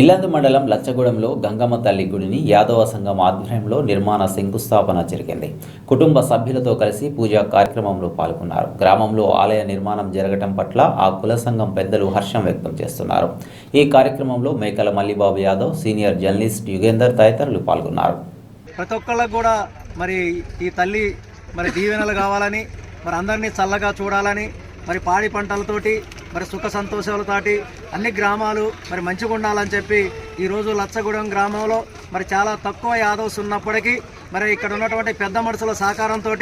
ఇల్లందు మండలం లచ్చగూడెంలో గంగమ్మ తల్లి గుడిని యాదవ సంఘం ఆధ్వర్యంలో నిర్మాణ శంకుస్థాపన జరిగింది. కుటుంబ సభ్యులతో కలిసి పూజా కార్యక్రమంలో పాల్గొన్నారు. గ్రామంలో ఆలయ నిర్మాణం జరగటం పట్ల ఆ కుల సంఘం పెద్దలు హర్షం వ్యక్తం చేస్తున్నారు. ఈ కార్యక్రమంలో మేకల మల్లిబాబు యాదవ్ సీనియర్ జర్నలిస్ట్ యుగేందర్ తదితరులు పాల్గొన్నారు. ప్రతి ఒక్కళ్ళకు కూడా మరి ఈ తల్లి మరి దీవెనలు కావాలని మరి అందరినీ చల్లగా చూడాలని మరి పాడి పంటలతోటి మరి సుఖ సంతోషాలతోటి అన్ని గ్రామాలు మరి మంచిగా ఉండాలని చెప్పి ఈరోజు లచ్చగూడెం గ్రామంలో మరి చాలా తక్కువ యాదవ్స్ ఉన్నప్పటికీ మరి ఇక్కడ ఉన్నటువంటి పెద్ద మనుషుల సహకారంతో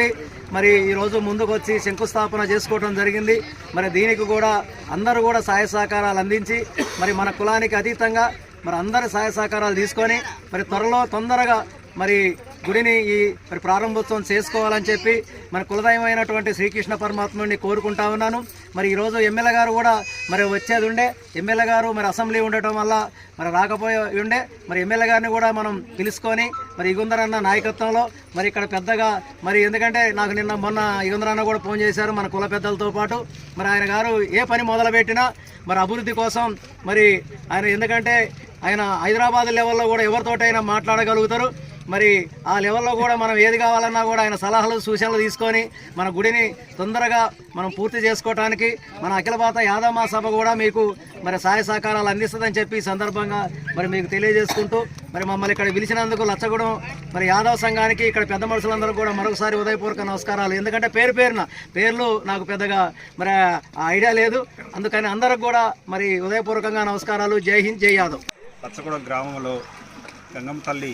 మరి ఈరోజు ముందుకు వచ్చి శంకుస్థాపన చేసుకోవడం జరిగింది. మరి దీనికి కూడా అందరూ కూడా సహాయ సహకారాలు అందించి మరి మన కులానికి అతీతంగా మరి అందరి సహాయ సహకారాలు తీసుకొని మరి త్వరలో తొందరగా మరి గుడిని ఈ మరి ప్రారంభోత్సవం చేసుకోవాలని చెప్పి మన కులదైవమైనటువంటి శ్రీకృష్ణ పరమాత్ముడిని కోరుకుంటా ఉన్నాను. మరి ఈరోజు ఎమ్మెల్యే గారు కూడా మరి వచ్చేది ఉండే. ఎమ్మెల్యే గారు మరి అసెంబ్లీ ఉండటం వల్ల మరి రాకపోయి ఉండే. మరి ఎమ్మెల్యే గారిని కూడా మనం పిలుచుకొని మరి ఇగుందరన్న నాయకత్వంలో మరి ఇక్కడ పెద్దగా మరి ఎందుకంటే నాకు నిన్న మొన్న ఇగుందరన్న కూడా ఫోన్ చేశారు మన కుల పెద్దలతో పాటు. మరి ఆయన గారు ఏ పని మొదలుపెట్టినా మరి అభివృద్ధి కోసం మరి ఆయన ఎందుకంటే ఆయన హైదరాబాద్ లెవెల్లో కూడా ఎవరితోటైనా మాట్లాడగలుగుతారు. మరి ఆ లెవెల్లో కూడా మనం ఏది కావాలన్నా కూడా ఆయన సలహాలు సూచనలు తీసుకొని మన గుడిని తొందరగా మనం పూర్తి చేసుకోవడానికి మన అఖిల భారత యాదవ సభ కూడా మీకు మరి సహాయ సహకారాలు అందిస్తుందని చెప్పి ఈ సందర్భంగా మరి మీకు తెలియజేసుకుంటూ మరి మమ్మల్ని ఇక్కడ పిలిచినందుకు లచ్చగూడెం మరి యాదవ సంఘానికి ఇక్కడ పెద్ద మనుషులందరూ కూడా మరొకసారి ఉదయపూర్వక నమస్కారాలు. ఎందుకంటే పేరు పేరున పేర్లు నాకు పెద్దగా మరి ఆ ఐడియా లేదు. అందుకని అందరికి కూడా మరి ఉదయపూర్వకంగా నమస్కారాలు. జై హింద్ జై యాదవ్. లచ్చగూడెం గ్రామంలో గంగం తల్లి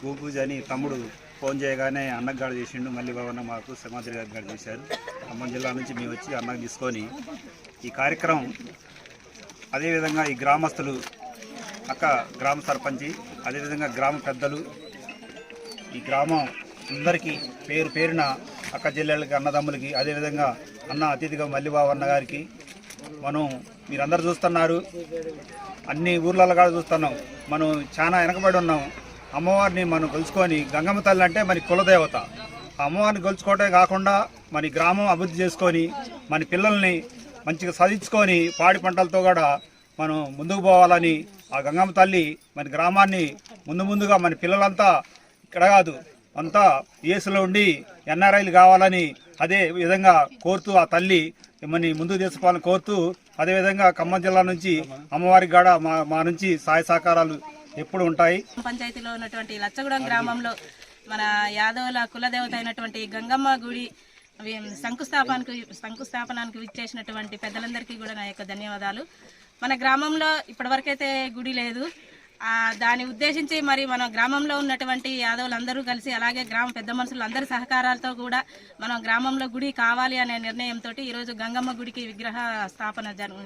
భూపూజ అని తమ్ముడు ఫోన్ చేయగానే అన్నగాడు చేసిండు. మళ్ళీ భవన మాకు సమాధి గారు చేశారు. ఖమ్మం జిల్లా నుంచి మేము వచ్చి అన్నకు తీసుకొని ఈ కార్యక్రమం అదేవిధంగా ఈ గ్రామస్తులు అక్క గ్రామ సర్పంచి అదేవిధంగా గ్రామ పెద్దలు ఈ గ్రామం అందరికీ పేరు పేరున అక్క జిల్లాలకి అన్నదమ్ములకి అదేవిధంగా అన్న అతిథిగా మల్లిబాబు అన్న గారికి మనం మీరందరూ చూస్తున్నారు. అన్ని ఊర్లలో కూడా చూస్తున్నాం. మనం చాలా వెనకబడి ఉన్నాం. అమ్మవారిని మనం కొలుచుకొని గంగమ్మ తల్లి అంటే మన కులదేవత. ఆ అమ్మవారిని కొలుచుకోవటమే కాకుండా మన గ్రామం అభివృద్ధి చేసుకొని మన పిల్లల్ని మంచిగా చదివించుకొని పాడి పంటలతో కూడా మనం ముందుకు పోవాలని ఆ గంగమ్మ తల్లి మన గ్రామాన్ని ముందు ముందుగా మన పిల్లలంతా ఇక్కడ కాదు అంతా ఏసులో ఉండి ఎన్ఆర్ఐలు కావాలని అదే విధంగా కోరుతూ ఆ తల్లి మిమ్మల్ని ముందుకు తీసుకోవాలని కోరుతూ అదేవిధంగా ఖమ్మం జిల్లా నుంచి అమ్మవారికి కూడా మా మా నుంచి సహాయ సహకారాలు ఎప్పుడు ఉంటాయి? పంచాయతీలో ఉన్నటువంటి లచ్చగూడెం గ్రామంలో మన యాదవుల కులదేవత అయినటువంటి గంగమ్మ గుడి శంకుస్థాపనకు శంకుస్థాపనానికి విచ్చేసినటువంటి పెద్దలందరికీ కూడా నా యొక్క ధన్యవాదాలు. మన గ్రామంలో ఇప్పటివరకైతే గుడి లేదు. దాన్ని ఉద్దేశించి మరి మన గ్రామంలో ఉన్నటువంటి యాదవులందరూ కలిసి అలాగే గ్రామ పెద్ద మనుషులు అందరి సహకారాలతో కూడా మనం గ్రామంలో గుడి కావాలి అనే నిర్ణయంతో ఈరోజు గంగమ్మ గుడికి విగ్రహ స్థాపన జరు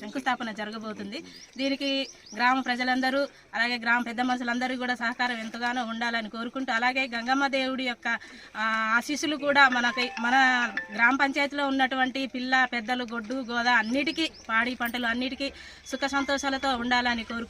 శంకుస్థాపన జరగబోతుంది. దీనికి గ్రామ ప్రజలందరూ అలాగే గ్రామ పెద్ద మనుషులందరూ కూడా సహకారం ఎంతగానో ఉండాలని కోరుకుంటూ అలాగే గంగమ్మ దేవుడి యొక్క ఆశీస్సులు కూడా మనకి మన గ్రామ పంచాయతీలో ఉన్నటువంటి పిల్ల పెద్దలు గొడ్డు గోద అన్నిటికీ పాడి పంటలు అన్నిటికీ సుఖ సంతోషాలతో ఉండాలని కోరుకుంటూ